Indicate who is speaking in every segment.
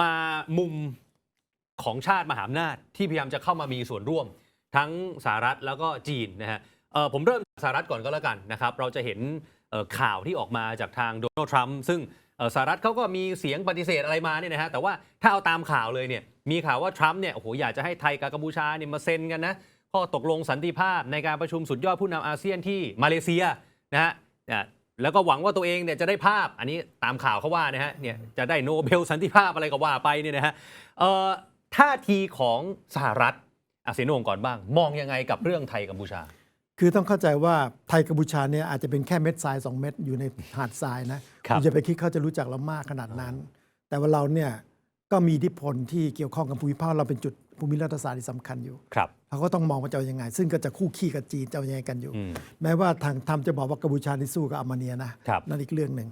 Speaker 1: มามุมของชาติมหาอำนาจที่พยายามจะเข้ามามีส่วนร่วม ทั้งสหรัฐแล้วก็จีนนะฮะผมเริ่มสหรัฐก่อนก็แล้วกันนะครับ เราจะเห็นข่าวที่ออกมาจากทางโดนัลด์ทรัมป์ซึ่งสหรัฐเขาก็มีเสียงปฏิเสธอะไรมาเนี่ยนะฮะแต่ว่าถ้าเอาตามข่าวเลยเนี่ยมีข่าวว่าทรัมป์เนี่ยโอ้โหอยากจะให้ไทยกับกัมพูชาเนี่ยมาเซ็นกันนะข้อตกลงสันติภาพในการประชุมสุดยอดผู้นำอาเซียนที่มาเลเซียนะฮะ แล้วก็หวังว่าตัวเองเนี่ยจะได้ภาพอันนี้ตามข่าวเขาว่านะฮะเนี่ยจะได้โนเบลสันติภาพอะไรก็ว่าไปเนี่ยนะฮะเอ่อท่าทีของสหรัฐอาเซียนงก่อนบ้าง มองยังไงกับเรื่องไทยกัมพูชา
Speaker 2: คือต้องเข้าใจว่าไทยกัมพูชาเนี่ยอาจจะเป็นแค่เม็ดทรายสองเม็ดอยู่ในหาดทรายนะครับณจะไปคิดเขาจะรู้จักเรามากขนาดนั้น แต่ว่าเราเนี่ย ก็มีอิทธิพลที่เกี่ยวข้องกับภูมิภาคเราเป็นจุดภูมิรัฐศาสตร์ที่สำคัญอยู่
Speaker 1: ครับ
Speaker 2: เขาก็ต้องมองว่าจะเอายังไง ซึ่งก็จะคู่ขี้กับจีนจะเอายังไงกันอยู่
Speaker 1: อืม
Speaker 2: แม้ว่าทางทำจะบอกว่ากัมพูชาที่สู้กับอาร์เมเนียนะครับนั่นอีกเรื่องหนึ่ง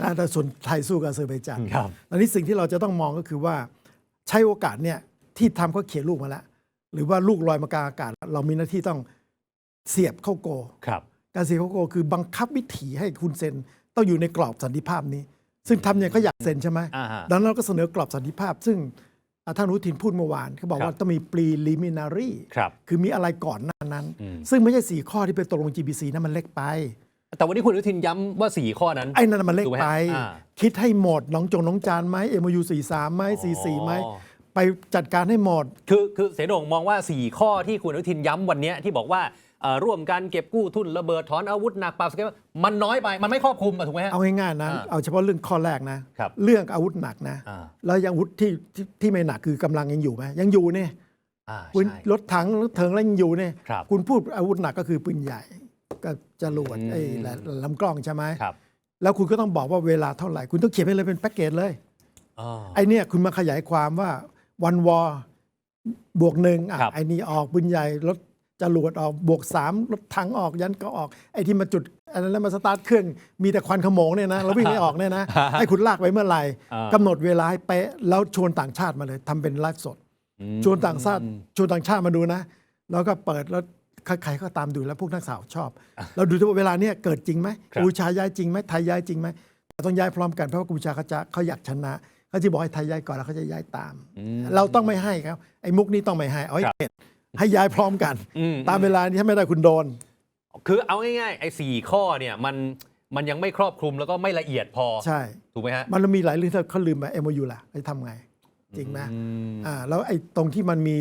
Speaker 2: นะแต่ส่วนไทยสู้กับอาเซอร์ไบจาน
Speaker 1: ครับ
Speaker 2: อันนี้สิ่งที่เราจะต้องมองก็คือว่าใช้โอกาสเนี่ยที่ทำเขาเขียนลูกมาแล้ว หรือว่าลูกลอยมากลางอากาศ เรามีหน้าที่ต้องเสียบเข้าโก
Speaker 1: ครับ
Speaker 2: การเสียบเข้าโกคือบังคับวิถีให้คุณเซ็นต้องอยู่ในกรอบสันติภาพนี้ ซึ่งทำเนี่ยเขาอยากเซ็นใช่ไหม
Speaker 1: อ่าฮะ
Speaker 2: ดังนั้นเราก็เสนอกรอบสันติภาพ ซึ่งอ่าท่านอนุทินพูดเมื่อวานเขาบอก
Speaker 1: ครับ
Speaker 2: ว่าต้องมี preliminary
Speaker 1: ครับ
Speaker 2: คือมีอะไรก่อนหน้านั้น
Speaker 1: อืม
Speaker 2: ซึ่งไม่ใช่สี่ข้อที่ไปตกลง GBC นั้นมันเล็กไป
Speaker 1: แต่วันนี้คุณอนุทินย้ำว่า 4 ข้อนั้น
Speaker 2: ไอ้นั่นมันเล็ก
Speaker 1: ถูกไหม
Speaker 2: ไป
Speaker 1: ฮะอ่า
Speaker 2: คิดให้หมดน้องจงน้องจานไหม MOU 43ไหม44ไหม
Speaker 1: อ๋อ
Speaker 2: ไปจัดการให้หมด
Speaker 1: คือคือเสนงมองว่า 4 ข้อที่คุณอนุทินย้ำวันเนี้ยที่บอกว่าเอ่อ ร่วมกันเก็บกู้ทุนระเบิดถอนอาวุธหนักปราบสเกลมันน้อยไปมันไม่ครอบคลุมอะถูกไหมฮะ
Speaker 2: เอาง่ายๆนะ
Speaker 1: อ่า
Speaker 2: เอาเฉพาะเรื่องข้อแรกนะ
Speaker 1: ครับ
Speaker 2: เรื่องอาวุธหนักนะ
Speaker 1: อ่า
Speaker 2: แล้วยังอาวุธที่ที่ที่ไม่หนักคือกำลังยังอยู่ไหมยังอยู่เนี่ย
Speaker 1: อ่า
Speaker 2: ปืน
Speaker 1: ใช่
Speaker 2: รถถังรถเถิงแล้วยังอยู่เนี่ย
Speaker 1: ครับ
Speaker 2: คุณพูดอาวุธหนักก็คือปืนใหญ่ก็จรวด
Speaker 1: อืม
Speaker 2: ไอ้ลำกล้องใช่ไหม
Speaker 1: ครับ
Speaker 2: แล้วคุณก็ต้องบอกว่าเวลาเท่าไหร่ คุณต้องเขียนไปเลยเป็นแพ็กเกจเลย
Speaker 1: อ๋อ
Speaker 2: ไอ้เนี่ยคุณมาขยายความว่าวันวอบวกหนึ่งอะ
Speaker 1: ครับ
Speaker 2: ไอ้นี่ออกปืนใหญ่รถ จรวดออกบวกสามรถถังออกยันก็ออกไอ้ที่มาจุดอันนั้นแล้วมาสตาร์ทเครื่องมีแต่ควันขโมงเนี่ยนะเราวิ่งไม่ออกเนี่ยนะให้คุณลากไปเมื่อไหร่
Speaker 1: อ่ากำ
Speaker 2: หนดเวลาให้เป๊ะแล้วชวนต่างชาติมาเลยทำเป็นไลฟ์สด
Speaker 1: อืม
Speaker 2: ชวนต่างชาติชวนต่างชาติมาดูนะ แล้วก็เปิดแล้วใครๆก็ตามดูแล้วพวกนักข่าวชอบ เราดูที่ว่าเวลาเนี้ยเกิดจริงไหม
Speaker 1: ครับ
Speaker 2: กัมพูชาย้ายจริงไหมไทยย้ายจริงไหมแต่ต้องย้ายพร้อมกันเพราะว่ากัมพูชาเขาจะเขาอยากชนะเขาจะบอกให้ไทยย้ายก่อนแล้วเขาจะย้ายตาม
Speaker 1: อืม
Speaker 2: เราต้องไม่ให้ครับไอ้มุกนี้ต้องไม่ให้เอาให้
Speaker 1: ครับ
Speaker 2: เข็ด ให้ย้ายพร้อมกัน
Speaker 1: อื
Speaker 2: ตามเวลานี้ถ้าไม่ได้คุณโดน
Speaker 1: คือเอาง่ายๆไอ้สี่ข้อเนี่ยมันมันยังไม่ครอบคลุมแล้วก็ไม่ละเอียดพอ
Speaker 2: ใช่
Speaker 1: ถูกไหมฮะ
Speaker 2: มันมีหลายเรื่องที่เขาลืมไป MOU ล่ะไอ้ทำไง จริงไหม
Speaker 1: อืม
Speaker 2: อ่าแล้วไอ้ตรงที่มันมี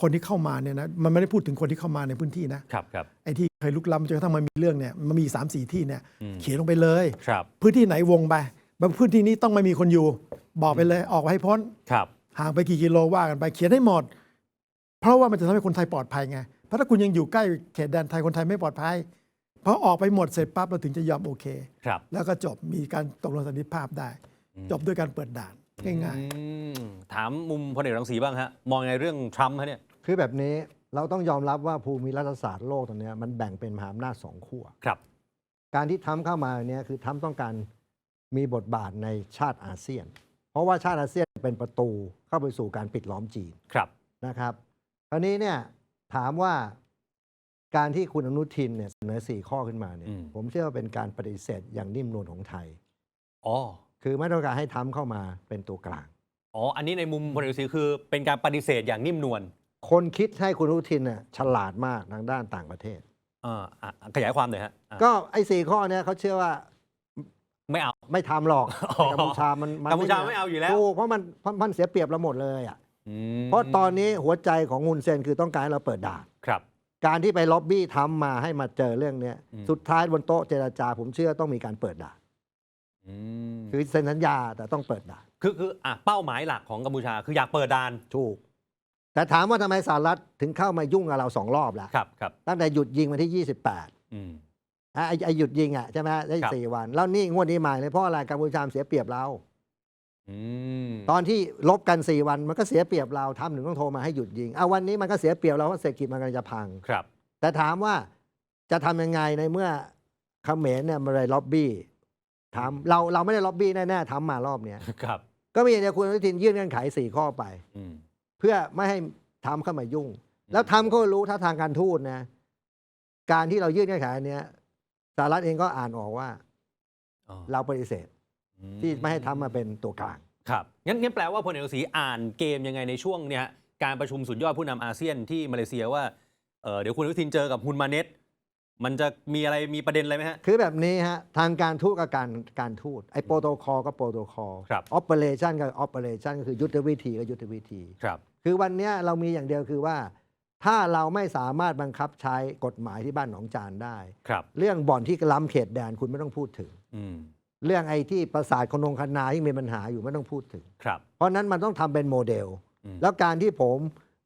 Speaker 2: คนที่เข้ามาเนี่ยนะมันไม่ได้พูดถึงคนที่เข้ามาในพื้นที่นะครับ
Speaker 1: ครับ
Speaker 2: ไอ้ที่เคยลุกล้ำจนกระทั่งมันมีเรื่องเนี่ยมันมีสามสี่ที่เนี่ย
Speaker 1: อืม
Speaker 2: เขียนลงไปเลย
Speaker 1: ครับ
Speaker 2: พื้นที่ไหนวงไปบางพื้นที่นี้ต้องไม่มีคนอยู่ บอกไปเลยออกไปให้พ้น
Speaker 1: ครับ
Speaker 2: ห่างไปกี่กิโลว่ากันไปเขียนให้หมด เพราะว่ามันจะทำให้คนไทยปลอดภัยไง เพราะถ้าคุณยังอยู่ใกล้เขตแดนไทยคนไทยไม่ปลอดภัยพอออกไปหมดเสร็จปั๊บเราถึงจะยอมโอเค
Speaker 1: ครับ
Speaker 2: แล้วก็จบมีการตกลงสันติภาพได้ จบด้วยการเปิดด่านง่าย
Speaker 1: อืมถามมุมพลเอกรังสีบ้างฮะ มองในเรื่องทรัมป์ฮะเนี่ย
Speaker 3: คือแบบนี้เราต้องยอมรับว่าภูมิรัฐศาสตร์โลกตอนนี้ยมันแบ่งเป็นมหาอำนาจสองขั้ว
Speaker 1: ครับ
Speaker 3: การที่ทำเข้ามาเนี่ยคือทำต้องการมีบทบาทในชาติอาเซียน เพราะว่าชาติอาเซียนเป็นประตูเข้าไปสู่การปิดล้อมจีน
Speaker 1: ครับ
Speaker 3: นะครับ คราวนี้เนี่ยถามว่าการที่คุณอนุทินเนี่ยเสนอสี่ข้อขึ้นมาเนี่ย
Speaker 1: อืม
Speaker 3: ผมเชื่อว่าเป็นการปฏิเสธอย่างนิ่มนวลของไทย
Speaker 1: อ๋อ
Speaker 3: คือไม่ต้องการให้ทำเข้ามาเป็นตัวกลาง
Speaker 1: อ๋อ อันนี้ในมุมพลเอกรังสีคือเป็นการปฏิเสธอย่างนิ่มนวล
Speaker 3: คนคิดให้คุณอนุทินเนี่ยฉลาดมากทางด้านต่างประเทศ
Speaker 1: อ่าอะขยายความหน่อยฮะอะ
Speaker 3: ก็ไอ้สี่ข้อเนี่ยเขาเชื่อว่า
Speaker 1: ไม่เอา
Speaker 3: ไม่ทำหรอก
Speaker 1: อ๋อ
Speaker 3: กัมพูชามันน
Speaker 1: กัมพูชาไม่เอาอยู่แล้ว
Speaker 3: ถูกเพราะมันเพราะมันเสียเปรียบเราหมดเลยอะ
Speaker 1: อืม
Speaker 3: เพราะตอนนี้หัวใจของงุนเซนคือต้องการให้เราเปิดด่าน
Speaker 1: ครับ
Speaker 3: การที่ไปล็อบบี้ทำมาให้มาเจอเรื่องเนี้ย
Speaker 1: อืม
Speaker 3: สุดท้ายบนโต๊ะเจรจา ผมเชื่อต้องมีการเปิดด่าน
Speaker 1: อืม
Speaker 3: คือเซ็นสัญญาแต่ต้องเปิดด่าน
Speaker 1: คือคืออะเป้าหมายหลักของกัมพูชาคืออยากเปิดด่าน
Speaker 3: ถูก แต่ถามว่าทำไมสหรัฐถึงเข้ามายุ่งกับเราสองรอบแล้ว
Speaker 1: ครับครับ
Speaker 3: ตั้งแต่หยุดยิงวันที่28
Speaker 1: อืม
Speaker 3: อะไอ้ไอ้หยุดยิงอะใช่ไหมได้
Speaker 1: ครับ
Speaker 3: สี่วัน แล้วนี่งวดนี้มาเลยเพราะอะไรกัมพูชาเสียเปรียบเรา
Speaker 1: อืม
Speaker 3: ตอนที่ลบกัน 4 วันมันก็เสียเปรียบเราทำถึงต้องโทรมาให้หยุดยิงเอาวันนี้มันก็เสียเปรียบเราเพราะเศรษฐกิจมันกำลังจะพัง
Speaker 1: ครับ
Speaker 3: แต่ถามว่าจะทำยังไงในเมื่อเขมรเนี่ยมาเลยล็อบบี้ถามเราเราไม่ได้ล็อบบี้แน่ๆทำมารอบเนี้ย
Speaker 1: ครับ
Speaker 3: ก็มีอย่างเดียวคุณอนุทินยื่นเงื่อนไขสี่ข้อไป
Speaker 1: อืม
Speaker 3: เพื่อไม่ให้ทำเข้ามายุ่งแล้วทำเขารู้ถ้าทางการทูตนะ การที่เรายื่นเงื่อนไขอันเนี้ยสหรัฐเองก็อ่านออกว่า
Speaker 1: อ๋อ
Speaker 3: เราปฏิเสธ
Speaker 1: อื
Speaker 3: ที่ไม่ให้ทำมาเป็นตัวกลาง
Speaker 1: ครับงั้นงั้นแปลว่าพลเอกรังสีอ่านเกมยังไงในช่วงเนี่ยฮะการประชุมสุดยอดผู้นำอาเซียนที่มาเลเซียว่าเอ่อเดี๋ยวคุณอนุทินเจอกับฮุนมาเน็ตมันจะมีอะไรมีประเด็นอะไรไหมฮะ
Speaker 3: คือแบบนี้ฮะ ทางการทูตกับการการทูตไอ้โปรโตคอลก็โปรโตคอล
Speaker 1: ครับ
Speaker 3: ออปเปอเรชันกับออปเปอเรชันก็คือยุทธวิธีก็ยุทธวิธี
Speaker 1: ครับ
Speaker 3: คือวันเนี้ยเรามีอย่างเดียวคือว่า ถ้าเราไม่สามารถบังคับใช้กฎหมายที่บ้านหนองจานได้
Speaker 1: ครับ
Speaker 3: เรื่องบ่อนที่ล้ำเขตแดนคุณไม่ต้องพูดถึง
Speaker 1: อืม
Speaker 3: เรื่องไอ้ที่ประสาทคนงคณาที่มีปัญหาอยู่ไม่ต้องพูดถึง
Speaker 1: ครับ
Speaker 3: เพราะฉะนั้นมันต้องทำเป็นโมเดล
Speaker 1: อืม
Speaker 3: แล้วการที่ผม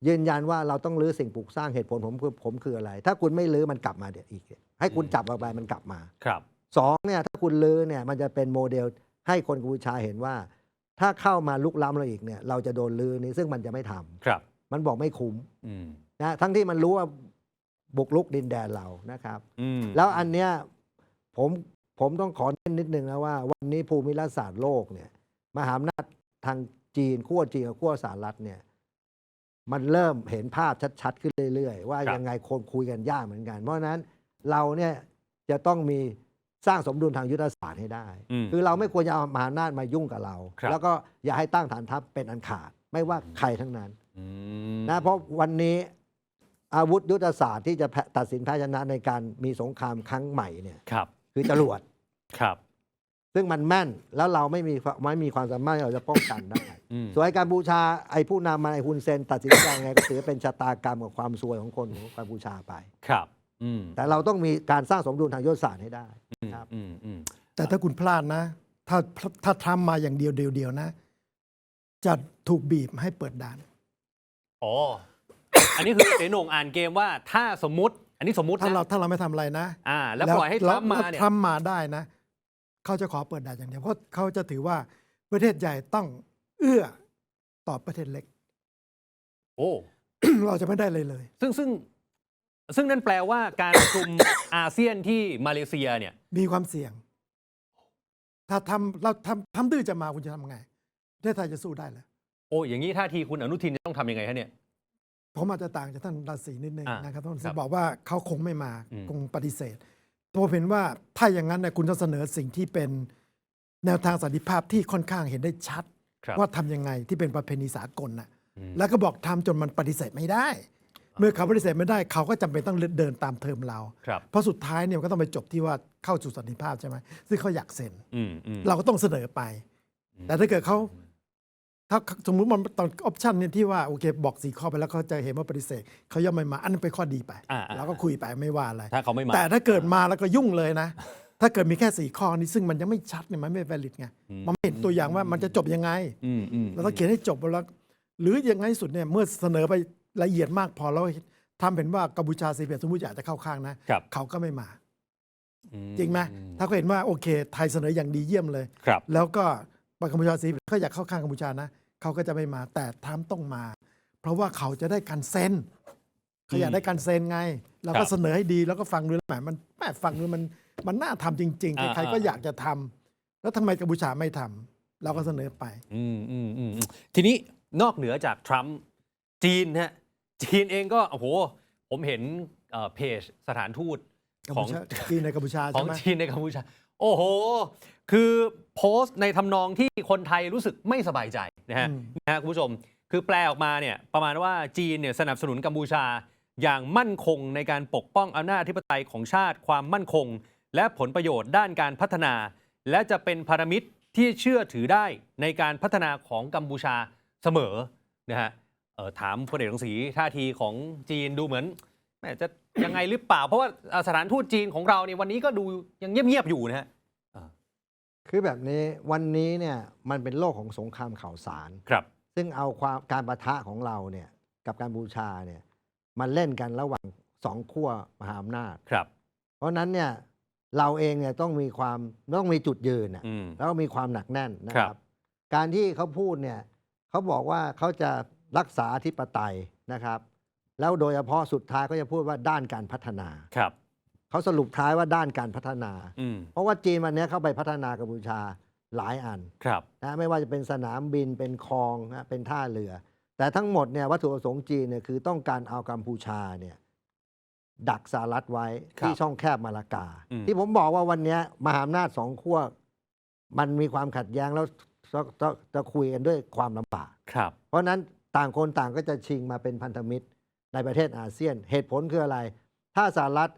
Speaker 3: ยืนยันว่าเราต้องรื้อสิ่งปลูกสร้างเหตุผลผมคือผมคืออะไร ถ้าคุณไม่รื้อมันกลับมาเดี๋ยวอีก ให้คุณจับออกไปมันกลับมา
Speaker 1: ครับ
Speaker 3: สองเนี่ยถ้าคุณรื้อเนี่ยมันจะเป็นโมเดลให้คนกัมพูชาเห็นว่า ถ้าเข้ามาลุกล้ำเราอีกเนี่ยเราจะโดนรื้อนี้ซึ่งมันจะไม่ทำ
Speaker 1: ครับ
Speaker 3: มันบอกไม่คุ้ม
Speaker 1: อืม
Speaker 3: นะทั้งที่มันรู้ว่าบุกลุกดินแดนเรานะครับ
Speaker 1: อืม
Speaker 3: แล้วอันเนี้ยผมผมต้องขอเน้นนิดนึงนะว่าวันนี้ภูมิรัฐศาสตร์โลกเนี่ยมหาอำนาจทางจีนขั้วจีนกับขั้วสหรัฐเนี่ยมันเริ่มเห็นภาพชัด ๆ ขึ้นเรื่อย ๆ ว่ายังไงคนคุยกันยากเหมือนกัน เพราะฉะนั้นเราเนี่ยจะต้องมีสร้างสมดุลทางยุทธศาสตร์ให้ได้
Speaker 1: อืม
Speaker 3: คือเราไม่ควรจะเอามหาอำนาจมายุ่งกับเรา
Speaker 1: ครับ
Speaker 3: แล้วก็อย่าให้ตั้งฐานทัพเป็นอันขาด ไม่ว่าใครทั้งนั้น
Speaker 1: อืม
Speaker 3: นะเพราะวันนี้อาวุธยุทธศาสตร์ที่จะแพ้ตัดสินแพ้ชนะในการมีสงครามครั้งใหม่เนี่ย
Speaker 1: ครับ
Speaker 3: คือจรวด
Speaker 1: ครับ
Speaker 3: ซึ่งมันแม่นแล้วเราไม่มีไม่มีความสามารถที่เราจะป้องกันได้
Speaker 1: อืม
Speaker 3: ส่วนไอ้กัมพูชาไอ้ผู้นำมาไอ้ฮุนเซนตัดสินใจยังไงก็ถือเป็นชะตากรรมกับความซวยของคนของกัมพูชาไป
Speaker 1: ครับอืม
Speaker 3: แต่เราต้องมีการสร้างสมดุลทางยุทธศาสตร์ให้ได้ครับ
Speaker 1: อืมอืม
Speaker 2: แต่ถ้าคุณพลาดนะ ถ้าถ้าทรัมป์มาอย่างเดียวเดียวๆนะ จะถูกบีบให้เปิดด่าน
Speaker 1: อ๋ออันนี้คือเสนงอ่านเกมว่าถ้าสมมุติ อันนี้สมมุติ
Speaker 2: ถ้าเรา
Speaker 1: นะ
Speaker 2: ถ้าเราไม่ทำอะไรนะ
Speaker 1: อ่า แล้วปล่อยให้ทรัมป์มา
Speaker 2: แล้ว
Speaker 1: เนี่ย
Speaker 2: ทรัมป์มาได้นะ เขาจะขอเปิดด่านอย่างเดียวเพราะเขาจะถือว่าประเทศใหญ่ต้องเอื้อต่อประเทศเล็ก
Speaker 1: โอ้
Speaker 2: เราจะไม่ได้เลยเลย
Speaker 1: ซึ่งซึ่งซึ่งนั่นแปลว่าการประชุม อาเซียนที่มาเลเซียเนี่ย
Speaker 2: มีความเสี่ยง ถ้าทำเราทำทำดื้อจะมาคุณจะทำไงประเทศไทยจะสู้ได้เหรอ
Speaker 1: โอ้อย่างนี้ท่าทีคุณอนุทินจะต้องทำยังไงฮะเนี่ย
Speaker 2: ผมอาจจะต่างจากท่านราศีนิดนึง
Speaker 1: อ่า
Speaker 2: นะครับท่าน
Speaker 1: ครั
Speaker 2: ราศี
Speaker 1: บ
Speaker 2: บอกว่าเขาคงไม่มา
Speaker 1: อืม
Speaker 2: คงปฏิเสธ ผมเห็นว่าถ้าอย่างนั้นเนี่ยคุณจะเสนอสิ่งที่เป็นแนวทางสันติภาพที่ค่อนข้างเห็นได้ชัด
Speaker 1: ครับ
Speaker 2: ว่าทำยังไงที่เป็นประเพณีสากลน่ะ
Speaker 1: อืม
Speaker 2: แล้วก็บอกทำจนมันปฏิเสธไม่ได้ เมื่อเขาปฏิเสธไม่ได้ เขาก็จำเป็นต้องเดินตามเทอมเรา
Speaker 1: ครับ
Speaker 2: เพราะสุดท้ายเนี่ยมันก็ต้องไปจบที่ว่าเข้าสู่สันติภาพใช่ไหมซึ่งเขาอยากเซ็น
Speaker 1: อืมอืม
Speaker 2: เราก็ต้องเสนอไป แต่ถ้าเกิดเขา ถ้าสมมุติมันตอนออปชันเนี่ยที่ว่าโอเคบอกสี่ข้อไปแล้วเขาจะเห็นว่าปฏิเสธเขาย่อมไม่มาอันนั้นเป็นข้อดีไป
Speaker 1: อ่าอ่า
Speaker 2: เราก็คุยไปไม่ว่าอะไร
Speaker 1: ถ้าเขาไม่มา
Speaker 2: แต่ถ้าเกิดมาแล้วก็ยุ่งเลยนะ ถ้าเกิดมีแค่สี่ข้อนี้ซึ่งมันยังไม่ชัดเนี่ยมันไม่ valid ไง
Speaker 1: อืม
Speaker 2: มันไม่เห็นตัวอย่างว่ามันจะจบยังไง
Speaker 1: อืมอืม
Speaker 2: เราต้องเขียนให้จบแล้วหรือยังไงที่สุดเนี่ยเมื่อเสนอไปละเอียดมากพอแล้วทำเห็นว่ากัมพูชาซีเพียสมมติอยากจะเข้าข้างนะครับ เขาก็ไม่มา
Speaker 1: อื
Speaker 2: จริงไหมถ้าเขาเห็นว่าโอเค ไทยเสนออย่างดีเยี่ยมเลย
Speaker 1: ครับ
Speaker 2: แล้วก็กัมพูชาซีเขาอยากเข้าข้างกัมพูชานะ เขาก็จะไม่มา แต่ทรัมป์ต้องมา เพราะว่าเขาจะได้การเซ็นเขาอยากได้การเซ็นไง เราก็เสนอให้ดีแล้วก็ฟังดูแล้วแหมมันแหมฟังดูมันมันน่าทำจริง
Speaker 1: อ่า
Speaker 2: ๆใครๆก็
Speaker 1: อ่า
Speaker 2: อยากจะทำแล้วทำไมกัมพูชาไม่ทำเราก็เสนอไป
Speaker 1: อืมอืมอืมอืมทีนี้นอกเหนือจากทรัมป์จีนฮะจีนเองก็โอ้โห ผมเห็นเอ่อเพจสถานทูต
Speaker 2: กัม
Speaker 1: ขอ
Speaker 2: พู
Speaker 1: ง
Speaker 2: ชาจีนในกัมพูชา
Speaker 1: ขอ
Speaker 2: ใช่
Speaker 1: ง
Speaker 2: ไหม
Speaker 1: จีนในกัมพูชา โอ้โห คือโพสต์ในทำนองที่คนไทยรู้สึกไม่สบายใจนะฮะ
Speaker 2: อืม
Speaker 1: นะฮะคุณผู้ชม คือแปลออกมาเนี่ยประมาณว่าจีนเนี่ยสนับสนุนกัมพูชา อย่างมั่นคงในการปกป้องอำนาจอธิปไตยของชาติความมั่นคง และผลประโยชน์ด้านการพัฒนา และจะเป็นพันธมิตรที่เชื่อถือได้ในการพัฒนาของกัมพูชาเสมอนะฮะเอ่อถามพลเอกรังสีท่าทีของจีนดูเหมือนแม่จะยังไงหรือเปล่า เพราะว่าเอ่อสถานทูตจีนของเราเนี่ยวันนี้ก็ดูยังเงียบๆอยู่นะฮะ
Speaker 3: คือแบบนี้วันนี้เนี่ยมันเป็นโลกของสงครามข่าวสาร
Speaker 1: ครับ
Speaker 3: ซึ่งเอาความการประทะของเราเนี่ยกับการบูชาเนี่ยมันเล่นกันระหว่างสองขั้วมหาอำนาจ
Speaker 1: ครับ
Speaker 3: เพราะฉะนั้นเนี่ยเราเองเนี่ยต้องมีความต้องมีจุดยืนน่ะ
Speaker 1: อืม
Speaker 3: แล้วก็มีความหนักแน่นนะค
Speaker 1: ครั
Speaker 3: รับ
Speaker 1: บ
Speaker 3: การที่เขาพูดเนี่ยเขาบอกว่าเขาจะรักษาอธิปไตยนะครับ แล้วโดยเฉพาะสุดท้ายก็จะพูดว่าด้านการพัฒนา
Speaker 1: ครับ
Speaker 3: เขาสรุปท้ายว่าด้านการพัฒนา
Speaker 1: อืม
Speaker 3: เพราะว่าจีนวันนี้เข้าไปพัฒนากัมพูชาหลายอัน
Speaker 1: ครับ
Speaker 3: นะไม่ว่าจะเป็นสนามบินเป็นคลองนะเป็นท่าเรือ แต่ทั้งหมดเนี่ยวัตถุประสงค์จีนเนี่ยคือต้องการเอากัมพูชาเนี่ยดักสหรัฐไว้
Speaker 1: ครับ
Speaker 3: ที่ช่องแคบมาลากา
Speaker 1: อืม
Speaker 3: ที่ผมบอกว่าวันเนี้ยมหาอำนาจสองขั้วมันมีความขัดแย้งแล้วจะจะจะคุยกันด้วยความลำบาก
Speaker 1: ครับ
Speaker 3: เพราะฉะนั้นต่างคนต่างก็จะชิงมาเป็นพันธมิตรในประเทศอาเซียน เหตุผลคืออะไร ถ้าสหรัฐ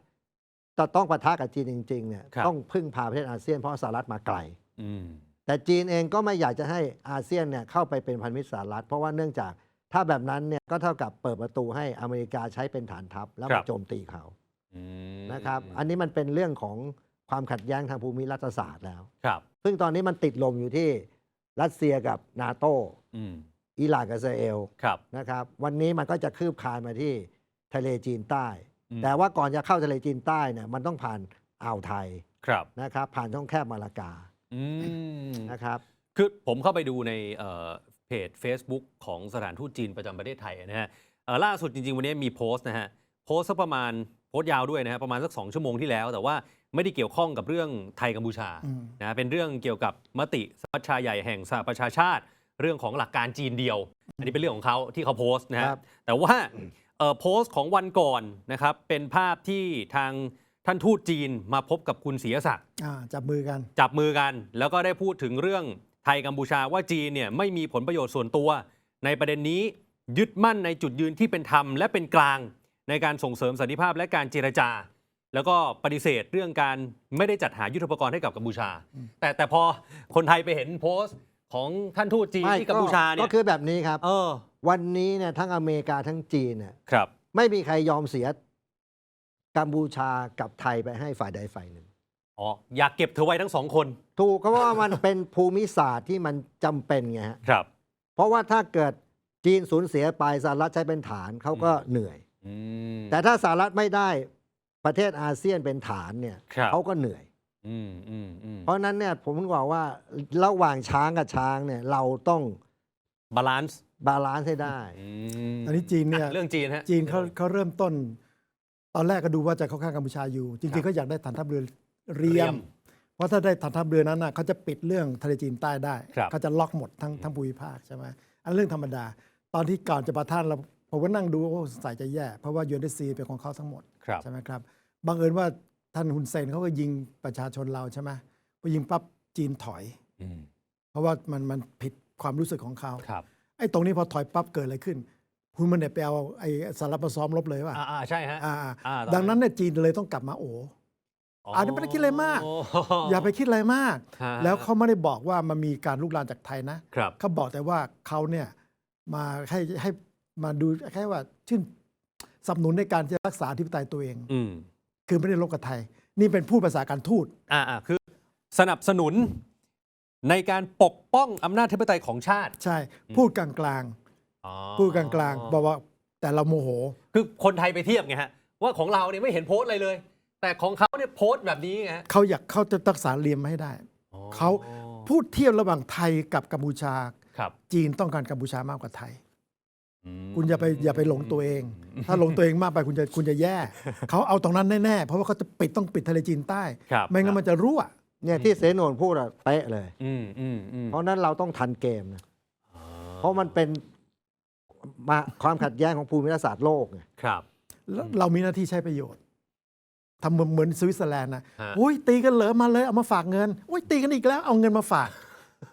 Speaker 3: จะต้องปะทะกับจีนจริงๆเนี่ย
Speaker 1: ครับ
Speaker 3: ต้องพึ่งพาประเทศอาเซียนเพราะสหรัฐมาไกล
Speaker 1: อืม
Speaker 3: แต่จีนเองก็ไม่อยากจะให้อาเซียนเนี่ยเข้าไปเป็นพันธมิตรสหรัฐเพราะว่าเนื่องจากถ้าแบบนั้นเนี่ยก็เท่ากับเปิดประตูให้อเมริกาใช้เป็นฐานทัพแล้ว
Speaker 1: ครั
Speaker 3: มา
Speaker 1: บ
Speaker 3: โจมตีเขา
Speaker 1: อืม
Speaker 3: นะครับ อันนี้มันเป็นเรื่องของความขัดแย้งทางภูมิรัฐศาสตร์แล้ว
Speaker 1: ครับ
Speaker 3: ซึ่งตอนนี้มันติดลมอยู่ที่รัสเซียกับนาโต
Speaker 1: อืม
Speaker 3: อิหร่านกับอิสราเอล
Speaker 1: ครับ
Speaker 3: นะครับ วันนี้มันก็จะคืบคลานมาที่ทะเลจีนใต้
Speaker 1: อืม
Speaker 3: แต่ว่าก่อนจะเข้าทะเลจีนใต้เนี่ยมันต้องผ่านอ่าวไทย
Speaker 1: ครับ
Speaker 3: นะครับ ผ่านช่องแคบมาลากา
Speaker 1: อืม
Speaker 3: นะครับ
Speaker 1: คือผมเข้าไปดูในเอ่อเพจ Facebook ของสถานทูตจีนประจำประเทศไทยนะฮะเอ่อล่าสุดจริง ๆ วันนี้มีโพสต์นะฮะโพสต์สักประมาณโพสต์ยาวด้วยนะฮะประมาณสักสองชั่วโมงที่แล้ว แต่ว่าไม่ได้เกี่ยวข้องกับเรื่องไทยกัมพูชา
Speaker 2: อืม
Speaker 1: นะเป็นเรื่องเกี่ยวกับมติสมัชชาใหญ่แห่งสหประชาชาติ เรื่องของหลักการจีนเดียว อันนี้เป็นเรื่องของเขาที่เขาโพสต์นะฮะ
Speaker 3: ครับ
Speaker 1: แต่ว่าเอ่อ โพสต์ของวันก่อนนะครับ เป็นภาพที่ทางท่านทูตจีนมาพบกับคุณศรีศักดิ์
Speaker 2: อ่าจับมือกัน
Speaker 1: จับมือกัน แล้วก็ได้พูดถึงเรื่องไทยกัมพูชาว่าจีนเนี่ยไม่มีผลประโยชน์ส่วนตัว ในประเด็นนี้ยึดมั่นในจุดยืนที่เป็นธรรมและเป็นกลาง ในการส่งเสริมสันติภาพและการเจรจา แล้วก็ปฏิเสธเรื่องการไม่ได้จัดหายุทธปกรณ์ให้กับกัมพูชา แต่แต่พอคนไทยไปเห็นโพสต์ของท่านทูตจีน
Speaker 3: ไม่
Speaker 1: ที่กัมพูชาเนี่
Speaker 3: ก็
Speaker 1: ย
Speaker 3: คือแบบนี้ครับ
Speaker 1: เออ
Speaker 3: วันนี้เนี่ยทั้งอเมริกาทั้งจีนเนี่ย
Speaker 1: ครับ
Speaker 3: ไม่มีใครยอมเสียกัมพูชากับไทยไปให้ฝ่ายใดฝ่ายหนึ่ง
Speaker 1: อ๋อ อยากเก็บเธอไว้ทั้งสองคน
Speaker 3: ถูกเพราะว่ามันเป็นภูมิศาสตร์ที่มันจำเป็นไงฮะ
Speaker 1: ครับ
Speaker 3: เพราะว่าถ้าเกิดจีนสูญเสียไปสหรัฐใช้เป็นฐานเขาก็เหนื่อย
Speaker 1: อืม
Speaker 3: แต่ถ้าสหรัฐไม่ได้ประเทศอาเซียนเป็นฐานเนี่ย
Speaker 1: ครับ
Speaker 3: เขาก็เหนื่อย
Speaker 1: อืมอืมอืม
Speaker 3: เพราะฉะนั้นเนี่ยผมถึงบอกว่าระหว่างช้างกับช้างเนี่ยเราต้อง
Speaker 1: บาลานซ์
Speaker 3: บาลานซ์ให้ได้
Speaker 2: อันนี้จีนเนี่ย
Speaker 1: เรื่องจีนฮะ
Speaker 2: จีนเขาเขาเริ่มต้น ตอนแรกก็ดูว่าจะเข้าข้างกัมพูชาอยู่จ
Speaker 1: ครั
Speaker 2: ริง
Speaker 1: บ
Speaker 2: ๆก็อยากได้ฐานทัพเรือเรีย
Speaker 1: เรีย
Speaker 2: ม
Speaker 1: ม
Speaker 2: เพราะถ้าได้ฐานทัพเรือนั้นน่ะเขาจะปิดเรื่องทะเลจีนใต้ได้
Speaker 1: ครับ
Speaker 2: เขาจะล็อกหมดทั้งทั้งภูมิภาคใช่ไหมอันเรื่องธรรมดา ตอนที่ก่อนจะประท่านเราผมก็นั่งดูโอ้สายจะแย่ เพราะว่ายูเอซีเป็นของเขาทั้งหมด
Speaker 1: ครับ
Speaker 2: ใช่ไหมครับบังเอิญว่าท่านฮุนเซนเขาก็ยิงประชาชนเราใช่ไหมพอยิงปั๊บจีนถอย
Speaker 1: อืม
Speaker 2: เพราะว่ามันมันผิดความรู้สึกของเขา
Speaker 1: ครับ
Speaker 2: ไอ้ตรงนี้พอถอยปั๊บเกิดอะไรขึ้นคุณมันเนี่ยไปเอาไอ้สารพัดซ้อมรบเลยว่ะ
Speaker 1: อ่าอ่าใช่ฮะ
Speaker 2: อ่า
Speaker 1: อ่า
Speaker 2: ดังนั้นเนี่ยจีนเลยต้องกลับมาโอ้อ่านี่ไม่ได้คิดอะไรมาก อย่าไปคิดอะไรมาก
Speaker 1: ฮะ
Speaker 2: แล้วเขาไม่ได้บอกว่ามันมีการลุกลามจากไทยนะครับเขาบอกแต่ว่าเขาเนี่ยมาให้ให้มาดูแค่ว่าชื่นสนับสนุนในการจะรักษาอธิปไตยตัวเอง
Speaker 1: อืม
Speaker 2: คือไม่ได้ลบกับไทย นี่เป็นพูดภาษาการทูต
Speaker 1: อ่าอ่าคือสนับสนุน ในการปกป้องอำนาจธิปไตยของชาติ
Speaker 2: ใช่ พูดกลาง
Speaker 1: อ๋อ
Speaker 2: ๆพูดกลางๆบอกว่าแต่เราโมโห
Speaker 1: คือคนไทยไปเทียบไงฮะ ว่าของเราเนี่ยไม่เห็นโพสต์อะไรเลย แต่ของเขาเนี่ยโพสต์แบบนี้ไงฮะ
Speaker 2: เขาอยากเขาจะรักษาเลียมให้ได้
Speaker 1: อ๋อ
Speaker 2: เขาพูดเทียบระหว่างไทยกับกัมพูชา
Speaker 1: ครับ
Speaker 2: จีนต้องการกัมพูชามากกว่าไทย
Speaker 1: อืม
Speaker 2: คุณอย่าไปอย่าไปหลงตัวเอง ถ้าหลงตัวเองมากไปคุณจะคุณจะแย่ เขาเอาตรงนั้นแน่ๆ เพราะว่าเขาจะปิดต้องปิดทะเลจีนใต้
Speaker 1: ครับ
Speaker 2: ไม่งั้นมันจะรั่ว
Speaker 3: เนี่ยที่เสนวนพูดอะเป๊ะเลย
Speaker 1: อืมอืมอืม
Speaker 3: เพราะฉะนั้นเราต้องทันเกมนะ
Speaker 1: อ๋อ
Speaker 3: เพราะมันเป็นมาความขัดแย้งของภูมิรัฐศาสตร์โลกไง
Speaker 1: ครับ
Speaker 2: แล้วเรามีหน้าที่ใช้ประโยชน์ทำเหมือนเหมือนสวิตเซอร์แลนด์นะ
Speaker 1: ฮะ
Speaker 2: อุ้ยตีกันเหรอมาเลยเอามาฝากเงินอุ้ยตีกันอีกแล้วเอาเงินมาฝาก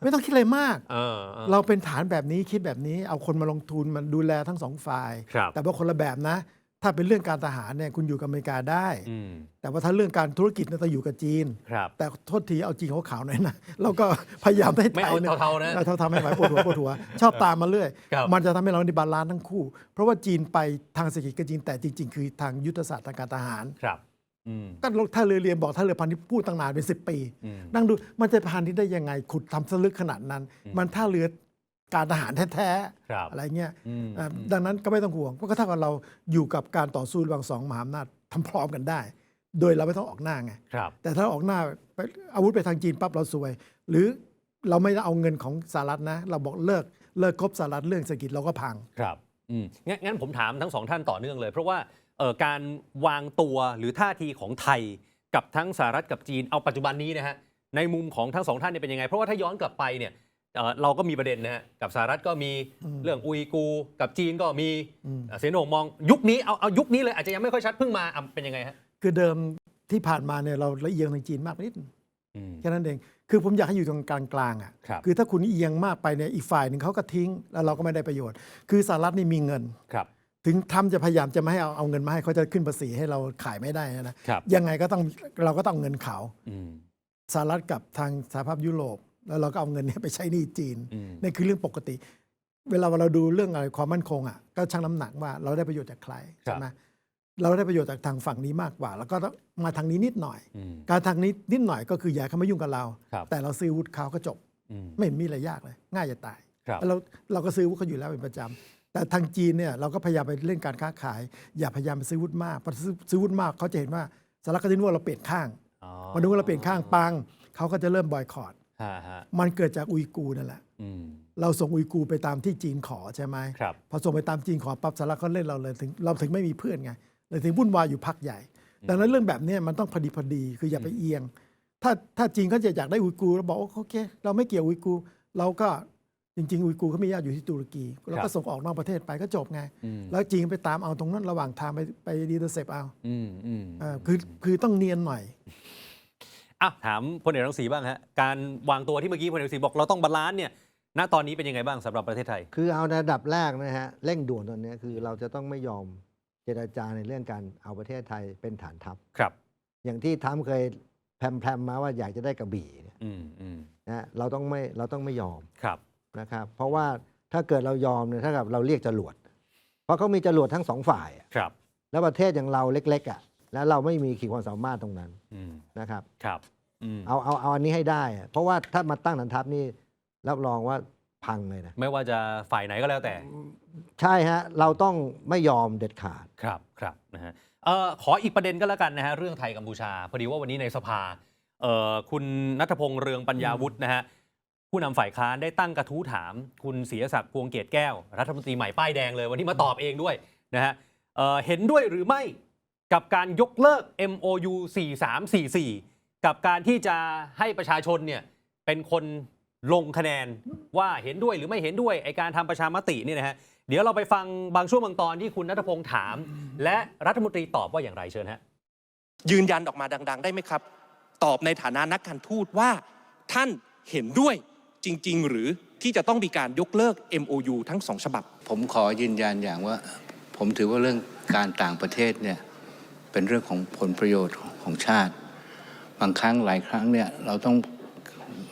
Speaker 2: ไม่ต้องคิดอะไรมาก
Speaker 1: เออออ
Speaker 2: เราเป็นฐานแบบนี้คิดแบบนี้ เอาคนมาลงทุนมันดูแลทั้งสองฝ่าย
Speaker 1: ครับ
Speaker 2: แต่ว่าคนละแบบนะ ถ้าเป็นเรื่องการทหารเนี่ยคุณอยู่กับอเมริกาได้
Speaker 1: อืม
Speaker 2: แต่ว่าถ้าเรื่องการธุรกิจเนี่ยต้องอยู่กับจีน
Speaker 1: ครับ
Speaker 2: แต่โทษทีเอาจริงเขาขาวหน่อยนะเราก็พยายามให้
Speaker 1: ไม่
Speaker 2: ไท
Speaker 1: เอา
Speaker 2: ยเนี่ย
Speaker 1: เทาๆนะ
Speaker 2: เท่าๆไม่ไหวปวดหัวปวดหัว ชอบตามมาเรื่อย
Speaker 1: ครับ
Speaker 2: มันจะทำให้เราในบาลานซ์ทั้งคู่ เพราะว่าจีนไปทางเศรษฐกิจก็จริงแต่จริง ๆ คือทางยุทธศาสตร์ทางการทหาร
Speaker 1: ครับ อืม
Speaker 2: ก็ถ้าเรือเรียนบอกถ้าเรือพันที่พูดตั้งนานเป็นสิปี
Speaker 1: อืม
Speaker 2: นั่งดูมันจะพันที่ได้ยังไงขุดทำสลึกขนาดนั้น มันท่าเรือ การทหารแท้
Speaker 1: ครับ
Speaker 2: ๆอะไรเงี้ย
Speaker 1: อืม
Speaker 2: อ่าดังนั้นก็ไม่ต้องห่วงเพราะก็เท่ากับเราอยู่กับการต่อสู้ระหว่างสองมหาอำนาจทำพร้อมกันได้ โดยเราไม่ต้องออกหน้าไง
Speaker 1: ครับ
Speaker 2: แต่ถ้าออกหน้าไปอาวุธไปทางจีนปั๊บเราซวย หรือเราไม่ได้เอาเงินของสหรัฐนะ เราบอกเลิกเลิกคบสหรัฐเรื่องเศรษฐกิจเราก็พัง
Speaker 1: ครับอืมงั้นงั้นผมถามทั้งสองท่านต่อเนื่องเลย เพราะว่าเอ่อการวางตัวหรือท่าทีของไทย กับทั้งสหรัฐกับจีนเอาปัจจุบันนี้นะฮะในมุมของทั้งสองท่านเนี่ยเป็นยังไง เพราะว่าถ้าย้อนกลับไปเนี่ย เอ่อเราก็มีประเด็นนะฮะกับสหรัฐก็มี
Speaker 2: อืม
Speaker 1: เรื่องอุยกูร์กับจีนก็มี
Speaker 2: อืม
Speaker 1: เอ่อเสนโหนงมองยุคนี้เอาเอายุคนี้เลยอาจจะยังไม่ค่อยชัดเพิ่งมาอะเป็นยังไงฮะ
Speaker 2: คือเดิมที่ผ่านมาเนี่ยเราละเอียงทางจีนมากไปนิด
Speaker 1: อืม
Speaker 2: แค่นั้นเอง คือผมอยากให้อยู่ตรงกลางกลางๆอะ
Speaker 1: ครับ
Speaker 2: คือถ้าคุณเอียงมากไปเนี่ยอีกฝ่ายหนึ่งเขาก็ทิ้ง แล้วเราก็ไม่ได้ประโยชน์ คือสหรัฐนี่มีเงิน
Speaker 1: ครับ
Speaker 2: ถึงทำจะพยายามจะไม่ให้เอาเอาเงินมาให้เขาจะขึ้นภาษีให้เราขายไม่ได้นะครับ ยังไงก็ต้องเราก็ต้องเอาเงินเขา
Speaker 1: อืม
Speaker 2: สหรัฐกับทางสหภาพยุโรป แล้วเราก็เอาเงินเนี้ไปใช้หนี้จีน
Speaker 1: อืม
Speaker 2: นี่คือเรื่องปกติ เวลาเราดูเรื่องอะไรความมั่นคงอะก็ชั่งน้ำหนักว่าเราได้ประโยชน์จากใครใช่ไหมเราได้ประโยชน์จากทางฝั่งนี้มากกว่า แล้วก็มาทางนี้นิดหน่อย
Speaker 1: อืม
Speaker 2: การทางนี้นิดหน่อยก็คืออย่าเข้ามายุ่งกับเรา
Speaker 1: ครับ
Speaker 2: แต่เราซื้ออาวุธเขาก็จบ
Speaker 1: อืม
Speaker 2: ไม่เห็นมีอะไรยากเลย ง่ายจะตาย
Speaker 1: ครับ
Speaker 2: แล้วเราเราก็ซื้ออาวุธเขาอยู่แล้วเป็นประจำแต่ทางจีนเนี่ยเราก็พยายามไปเล่นการค้าขาย อย่าพยายามไปซื้ออาวุธมากพอซื้อซื้ออาวุธมากเขาจะเห็นว่าสหรัฐก็จะนึกว่าเราเปลี่ยนข้าง
Speaker 1: อ๋อ
Speaker 2: พอนึกว่าเราเปลี่ยนข้างปังเขาก็จะเริ่มบอยคอรด
Speaker 1: ฮะฮะ
Speaker 2: มันเกิดจากอุยกูร์นั่นแหละ
Speaker 1: อืม
Speaker 2: เราส่งอุยกูร์ไปตามที่จีนขอใช่ไหม
Speaker 1: ครับ
Speaker 2: พอส่งไปตามจีนขอปั๊บสหรัฐเขาเล่นเราเลยถึงเราถึงไม่มีเพื่อนไงเลยถึงวุ่นวายอยู่พักใหญ่ ดังนั้นเรื่องแบบเนี้ยมันต้องพอดีพอดีคืออย่าไปเอียง ถ้าถ้าจีนเขาจะอยากได้อุยกูร์เราบอกว่าโอเค เราไม่เกี่ยวอุยกูร์เราก็จริง ๆ อุยกูร์เขามีญาติอยู่ที่ตุรกีเรา
Speaker 1: ครั
Speaker 2: ก็
Speaker 1: บ
Speaker 2: ส่งออกนอกประเทศไปก็จบไง
Speaker 1: อืม
Speaker 2: แล้วจีนไปตามเอาตรงนั้นระหว่างทางไปไปดีเตอร์เซปเอา
Speaker 1: อืมอืม
Speaker 2: อ่าคือคือต้องเนียนหน่อย
Speaker 1: อะถามพลเอกรังสีบ้างฮะการวางตัวที่เมื่อกี้พลเอกรังสีบอกเราต้องบาลานซ์เนี่ยณตอนนี้เป็นยังไงบ้างสำหรับประเทศไทย
Speaker 3: คือเอาในระดับแรกนะฮะเร่งด่วนตอนเนี้ยคือเราจะต้องไม่ยอมเจรจาในเรื่องการเอาประเทศไทยเป็นฐานทัพ
Speaker 1: ครับ
Speaker 3: อย่างที่ทรัมป์เคยแพรมๆมาว่าอยากจะได้กระบี่เนี่ย
Speaker 1: อืมอืม
Speaker 3: นะฮะเราต้องไม่เราต้องไม่ยอม
Speaker 1: ครับ
Speaker 3: นะครับ เพราะว่าถ้าเกิดเรายอมเนี่ยถ้ากับเราเรียกจรวด เพราะเขามีจรวดทั้งสองฝ่ายอะ
Speaker 1: ครับ
Speaker 3: แล้วประเทศอย่างเราเล็กๆอะ แล้วเราไม่มีขีดความสามารถตรงนั้น
Speaker 1: อืม
Speaker 3: นะครับ
Speaker 1: ครับอืม
Speaker 3: เอาเอาเอาอันนี้ให้ได้อะเพราะว่าถ้ามาตั้งฐานทัพนี่รับรองว่าพังเลยนะ
Speaker 1: ไม่ว่าจะฝ่ายไหนก็แล้วแต่
Speaker 3: ใช่ฮะเราต้องไม่ยอมเด็ดขาด
Speaker 1: ครับครับนะฮะเอ่อขออีกประเด็นก็แล้วกันนะฮะเรื่องไทยกัมพูชา พอดีว่าวันนี้ในสภาเอ่อคุณนัทพงษ์เรืองปัญญาวุฒินะฮะผู้นำฝ่ายค้านได้ตั้งกระทู้ถาม คุณเสียศักดิ์พวงเกตแก้ว รัฐมนตรีใหม่ป้ายแดงเลย วันนี้มาตอบเองด้วยนะฮะเอ่อเห็นด้วยหรือไม่ กับการยกเลิก MOU 4344 กับการที่จะให้ประชาชนเนี่ยเป็นคนลงคะแนนว่าเห็นด้วยหรือไม่เห็นด้วยไอการทำประชามติเนี่ยนะฮะเดี๋ยวเราไปฟังบางช่วงบางตอนที่คุณนัทพงษ์ถาม และรัฐมนตรีตอบว่าอย่างไรเชิญฮะ
Speaker 4: ยืนยันออกมาดัง ๆ ได้ไหมครับ ตอบในฐานะนักการทูตว่าท่านเห็นด้วยจริง ๆ หรือที่จะต้องมีการยกเลิก MOU ทั้งสองฉบับ
Speaker 5: ผมขอยืนยันอย่างว่า ผมถือว่าเรื่องการต่างประเทศเนี่ย เป็นเรื่องของผลประโยชน์ของชาติ บางครั้งหลายครั้งเนี่ยเราต้อง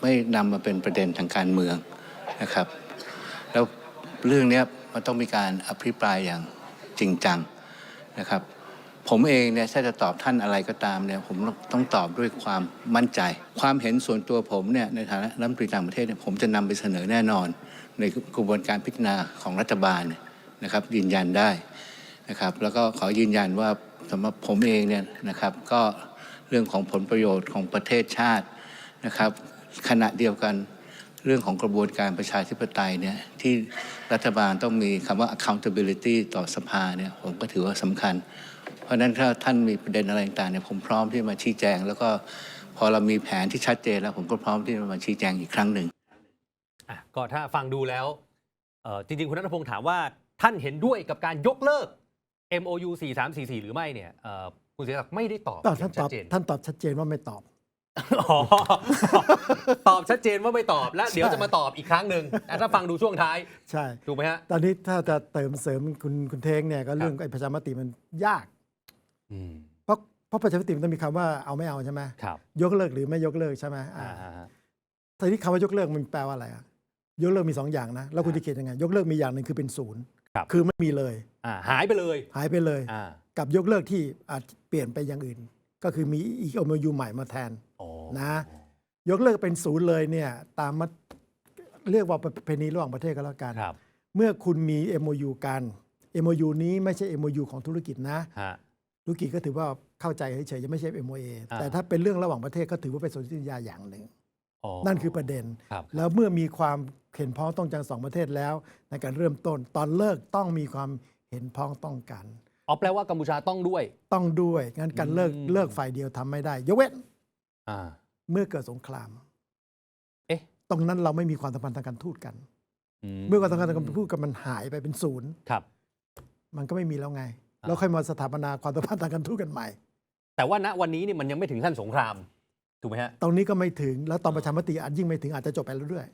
Speaker 5: ไม่นำมาเป็นประเด็นทางการเมืองนะครับ แล้วเรื่องนี้มันต้องมีการอภิปรายอย่างจริงจังนะครับ ผมเองเนี่ยถ้าจะตอบท่านอะไรก็ตามเนี่ยผมต้องตอบด้วยความมั่นใจ ความเห็นส่วนตัวผมเนี่ยในฐานะรัฐมนตรีต่างประเทศเนี่ยผมจะนำไปเสนอแน่นอน ในกระบวนการพิจารณาของรัฐบาลนนะครับยืนยันได้นะครับ แล้วก็ขอยืนยันว่า สำหรับผมเองเนี่ยนะครับ ก็เรื่องของผลประโยชน์ของประเทศชาตินะครับ ขณะเดียวกันเรื่องของกระบวนการประชาธิปไตยเนี่ยที่รัฐบาลต้องมีคำว่า accountability ต่อสภาเนี่ยผมก็ถือว่าสำคัญ เพราะนั้นถ้าท่านมีประเด็นอะไรต่างๆเนี่ยผมพร้อมที่มาชี้แจง แล้วก็พอเรามีแผนที่ชัดเจนแล้วผมก็พร้อมที่จะมาชี้แจงอีกครั้งหนึ่ง
Speaker 1: ก็ถ้าฟังดูแล้วจริงๆ คุณนัทพงษ์ถามว่าท่านเห็นด้วยกับการยกเลิก MOU 4344 หรือไม่เนี่ยเอ่อคุณเสียศักดิ์ไม่ได้ตอบ
Speaker 2: ตอบท่าน
Speaker 1: ย่าง
Speaker 2: ต
Speaker 1: ชั
Speaker 2: อบ
Speaker 1: ดเจน
Speaker 2: ท่านตอบชัดเจนว่าไม่ตอบ
Speaker 1: อ๋อตอบชัดเจนว่าไม่ตอบและเดี๋ยวจะมาตอบอีกครั้งหนึ่งอะถ้าฟังดูช่วงท้าย
Speaker 2: ใช่
Speaker 1: ถูกไหมฮะ
Speaker 2: ตอนนี้ถ้าจะเติมเสริมคุณคุณเทงเนี่ยก็เรื่องไอ้ประชามติมันยาก
Speaker 1: อืม
Speaker 2: เพราะเพราะประชามติมันต้องมีคำว่าเอาไม่เอาใช่ไหม
Speaker 1: ครับ
Speaker 2: ยกเลิกหรือไม่ยกเลิกใช่ไหมอ่า
Speaker 1: อ่าฮะ
Speaker 2: ทีนี้คำว่ายกเลิกมันแปลว่าอะไรอะยกเลิกมีสองอย่างนะแล้วคุณจะเขียนยังไงยกเลิกมีอย่างหนึ่งคือเป็นศูนย์
Speaker 1: ครับ
Speaker 2: คือไม่มีเลย
Speaker 1: อ่าหายไปเลย
Speaker 2: หายไปเลย
Speaker 1: อ่า
Speaker 2: กับยกเลิกที่อาจเปลี่ยนไปอย่างอื่น ก็คือมีอีกโอมยูใหม่มาแทน
Speaker 1: อ๋อ
Speaker 2: นะ ยกเลิกเป็นศูนย์เลยเนี่ยตามมาเรียกว่าประเพณีระหว่างประเทศก็แล้วกัน
Speaker 1: ครับ
Speaker 2: เมื่อคุณมี MOU กัน MOU นี้ไม่ใช่ MOU ของธุรกิจนะ
Speaker 1: ฮะ
Speaker 2: ธุรกิจก็ถือว่าเข้าใจเฉยๆยังไม่ใช่ MOA
Speaker 1: อ่า
Speaker 2: แต่ถ้าเป็นเรื่องระหว่างประเทศก็ถือว่าเป็นสนธิสัญญาอย่างหนึ่ง
Speaker 1: อ๋อ
Speaker 2: นั่นคือประเด็น
Speaker 1: ครับ
Speaker 2: แล้วเมื่อมีความเห็นพ้องต้องกันสองประเทศแล้วในการเริ่มต้นตอนเลิกต้องมีความเห็นพ้องต้องกัน
Speaker 1: อ๋อแปลว่ากัมพูชาต้องด้วย
Speaker 2: ต้องด้วยงั้นการเลิก
Speaker 1: อืม
Speaker 2: เลิกฝ่ายเดียวทำไม่ได้ยกเว้น
Speaker 1: อ่า
Speaker 2: เมื่อเกิดสงคราม
Speaker 1: เอ๊ะ
Speaker 2: ตรงนั้นเราไม่มีความสัมพันธ์ทางการทูตกันเมื่อความสัมพันธ์ทางการทูตกันมันหายไปเป็นศูนย์
Speaker 1: ครับ
Speaker 2: มันก็ไม่มีแล้วไง
Speaker 1: อ่า
Speaker 2: เราค่อยมาสถาปนาความสัมพันธ์ทางการทูตกันใหม่
Speaker 1: แต่ว่าณวันนี้นี่มันยังไม่ถึงขั้นสงคราม ถูกไหมฮะ
Speaker 2: ตรงนี้ก็ไม่ถึงแล้วตอนประชามติอาจยิ่งไม่ถึงอาจจะจบไปแล้วด้วย